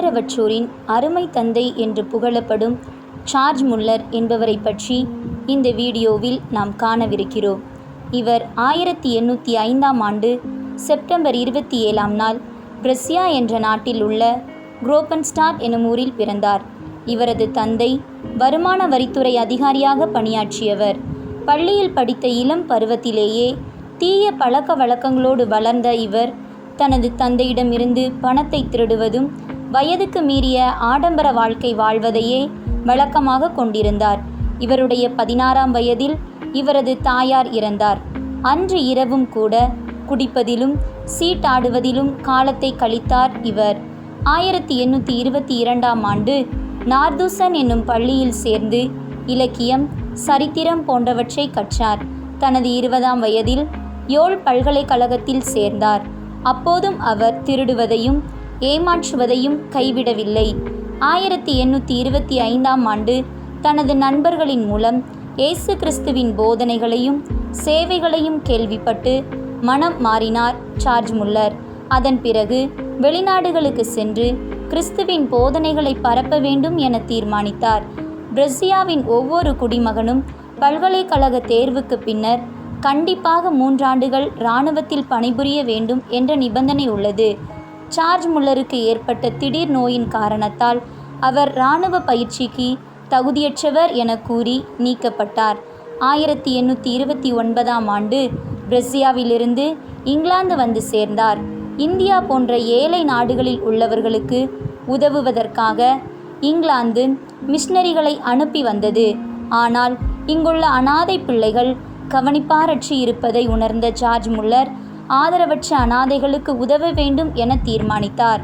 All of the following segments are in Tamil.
ஆதரவற்றோரின் அருமை தந்தை என்று புகழப்படும் சார்ஜ் முல்லர் என்பவரை பற்றி இந்த வீடியோவில் நாம் காணவிருக்கிறோம். இவர் ஆயிரத்தி எண்ணூற்றி ஐந்தாம் ஆண்டு செப்டம்பர் இருபத்தி ஏழாம் நாள் பிரஸ்யா என்ற நாட்டில் உள்ள குரோபன்ஸ்டார் எனும் ஊரில் பிறந்தார். இவரது தந்தை வருமான வரித்துறை அதிகாரியாக பணியாற்றியவர். பள்ளியில் படித்த இளம் பருவத்திலேயே தீய பழக்க வழக்கங்களோடு வளர்ந்த இவர் தனது தந்தையிடமிருந்து பணத்தை திருடுவதும் வயதுக்கு மீறிய ஆடம்பர வாழ்க்கை வாழ்வதையே வழக்கமாக கொண்டிருந்தார். இவருடைய பதினாறாம் வயதில் இவரது தாயார் இறந்தார். அன்று இரவும் கூட குடிப்பதிலும் சீட்டாடுவதிலும் காலத்தை கழித்தார் இவர். ஆயிரத்தி எண்ணூற்றி இருபத்தி இரண்டாம் ஆண்டு நார்துசன் என்னும் பள்ளியில் சேர்ந்து இலக்கியம் சரித்திரம் போன்றவற்றை கற்றார். தனது இருபதாம் வயதில் யோல் பல்கலைக்கழகத்தில் சேர்ந்தார். அப்போதும் அவர் திருடுவதையும் ஏமாற்றுவதையும் கைவிடவில்லை. ஆயிரத்தி எண்ணூற்றி இருபத்தி ஐந்தாம் ஆண்டு தனது நண்பர்களின் மூலம் இயேசு கிறிஸ்துவின் போதனைகளையும் சேவைகளையும் கேள்விப்பட்டு மனம் மாறினார் சார்ஜ் முல்லர். அதன் பிறகு வெளிநாடுகளுக்கு சென்று கிறிஸ்துவின் போதனைகளை பரப்ப வேண்டும் என தீர்மானித்தார். பிரசியாவின் ஒவ்வொரு குடிமகனும் பல்கலைக்கழக தேர்வுக்கு பின்னர் கண்டிப்பாக மூன்றாண்டுகள் இராணுவத்தில் பணிபுரிய வேண்டும் என்ற நிபந்தனை உள்ளது. சார்ஜ் முல்லருக்கு ஏற்பட்ட திடீர் நோயின் காரணத்தால் அவர் இராணுவ பயிற்சிக்கு தகுதியற்றவர் என கூறி நீக்கப்பட்டார். ஆயிரத்தி எண்ணூற்றி இருபத்தி ஒன்பதாம் ஆண்டு பிரசியாவிலிருந்து இங்கிலாந்து வந்து சேர்ந்தார். இந்தியா போன்ற ஏழை நாடுகளில் உள்ளவர்களுக்கு உதவுவதற்காக இங்கிலாந்து மிஷனரிகளை அனுப்பி வந்தது. ஆனால் இங்குள்ள அனாதை பிள்ளைகள் கவனிப்பாரற்றி இருப்பதை உணர்ந்த ஜார்ஜ் முல்லர் ஆதரவற்ற அனாதைகளுக்கு உதவ வேண்டும் என தீர்மானித்தார்.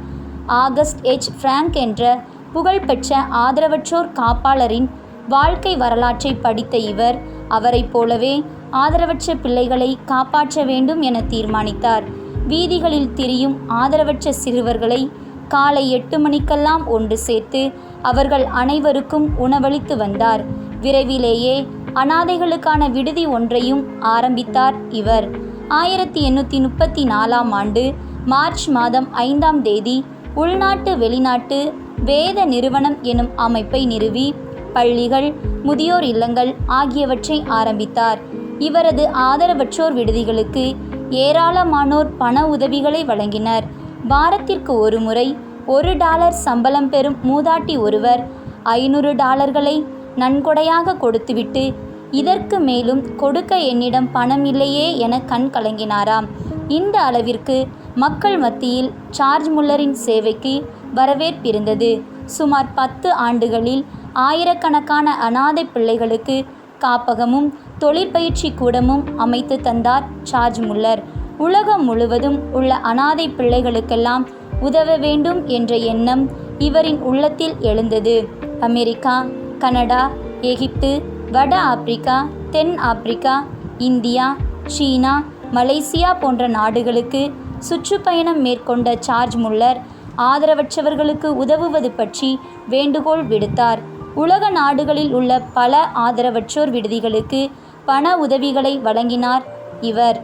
August H. ஃப்ராங்க் என்ற புகழ்பெற்ற ஆதரவற்றோர் காப்பாளரின் வாழ்க்கை வரலாற்றை படித்த இவர் அவரைப் போலவே ஆதரவற்ற பிள்ளைகளை காப்பாற்ற வேண்டும் என தீர்மானித்தார். வீதிகளில் திரியும் ஆதரவற்ற சிறுவர்களை காலை எட்டு மணிக்கெல்லாம் ஒன்று சேர்த்து அவர்கள் அனைவருக்கும் உணவளித்து வந்தார். விரைவிலேயே அனாதைகளுக்கான விடுதி ஒன்றையும் ஆரம்பித்தார் இவர். ஆயிரத்தி எண்ணூற்றி முப்பத்தி நாலாம் ஆண்டு மார்ச் மாதம் ஐந்தாம் தேதி உள்நாட்டு வெளிநாட்டு வேத நிறுவனம் எனும் அமைப்பை நிறுவி பள்ளிகள் முதியோர் இல்லங்கள் ஆகியவற்றை ஆரம்பித்தார். இவரது ஆதரவற்றோர் விடுதிகளுக்கு ஏராளமானோர் பண உதவிகளை வழங்கினர். வாரத்திற்கு ஒரு முறை ஒரு டாலர் சம்பளம் பெறும் மூதாட்டி ஒருவர் ஐநூறு டாலர்களை நன்கொடையாக கொடுத்துவிட்டு இதற்கு மேலும் கொடுக்க என்னிடம் பணம் இல்லையே என கண் கலங்கினாராம். இந்த அளவிற்கு மக்கள் மத்தியில் சார்ஜ் முல்லரின் சேவைக்கு வரவேற்பிருந்தது சுமார் பத்து ஆண்டுகளில் ஆயிரக்கணக்கான அனாதை பிள்ளைகளுக்கு காப்பகமும் தொழிற்பயிற்சி கூடமும் அமைத்து தந்தார் சார்ஜ் முல்லர். உலகம் முழுவதும் உள்ள அனாதை பிள்ளைகளுக்கெல்லாம் உதவ வேண்டும் என்ற எண்ணம் இவரின் உள்ளத்தில் எழுந்தது. அமெரிக்கா கனடா எகிப்து வட ஆப்பிரிக்கா தென் ஆப்பிரிக்கா இந்தியா சீனா மலேசியா போன்ற நாடுகளுக்கு சுற்றுப்பயணம் மேற்கொண்ட சார்ஜ் முல்லர் ஆதரவற்றவர்களுக்கு உதவுவது பற்றி வேண்டுகோள் விடுத்தார். உலக நாடுகளில் உள்ள பல ஆதரவற்றோர் விடுதிகளுக்கு பண உதவிகளை வழங்கினார் இவர்.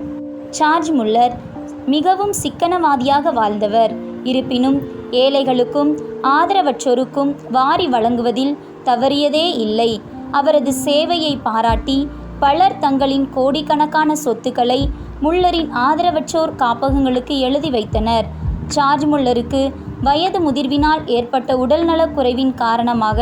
சார்ஜ் முல்லர் மிகவும் சிக்கனவாதியாக வாழ்ந்தவர். இருப்பினும் ஏழைகளுக்கும் ஆதரவற்றோருக்கும் வாரி வழங்குவதில் தவறியதே இல்லை. அவரது சேவையை பாராட்டி பலர் தங்களின் கோடிக்கணக்கான சொத்துக்களை முல்லரின் ஆதரவற்றோர் காப்பகங்களுக்கு எழுதி வைத்தனர். ஜார்ஜ் முல்லருக்கு வயது முதிர்வினால் ஏற்பட்ட உடல்நலக் குறைவின் காரணமாக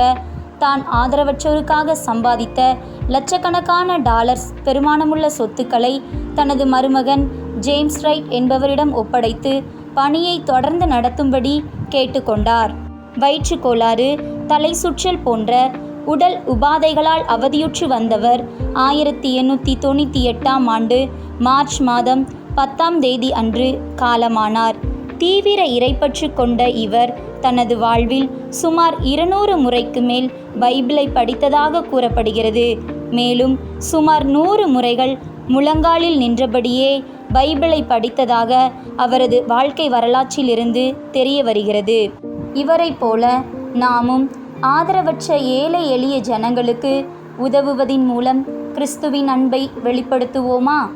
தான் ஆதரவற்றோருக்காக சம்பாதித்த லட்சக்கணக்கான டாலர்ஸ் பெருமானமுள்ள சொத்துக்களை தனது மருமகன் ஜேம்ஸ் ரைட் என்பவரிடம் ஒப்படைத்து பணியை தொடர்ந்து நடத்தும்படி கேட்டுக்கொண்டார். வயிற்று கோளாறு தலை சுற்றல் போன்ற உடல் உபாதைகளால் அவதியுற்று வந்தவர். ஆயிரத்தி எண்ணூற்றி தொண்ணூற்றி எட்டாம் ஆண்டு மார்ச் மாதம் பத்தாம் தேதி அன்று காலமானார். தீவிர இறைப்பற்று கொண்ட இவர் தனது வாழ்வில் சுமார் இருநூறு முறைக்கு மேல் பைபிளை படித்ததாக கூறப்படுகிறது. மேலும் சுமார் நூறு முறைகள் முழங்காலில் நின்றபடியே பைபிளை படித்ததாக அவரது வாழ்க்கை வரலாற்றிலிருந்து தெரிய வருகிறது. இவரைப் போல நாமும் ஆதரவற்ற ஏழை எளிய ஜனங்களுக்கு உதவுவதின் மூலம் கிறிஸ்துவின் அன்பை வெளிப்படுத்துவோமா?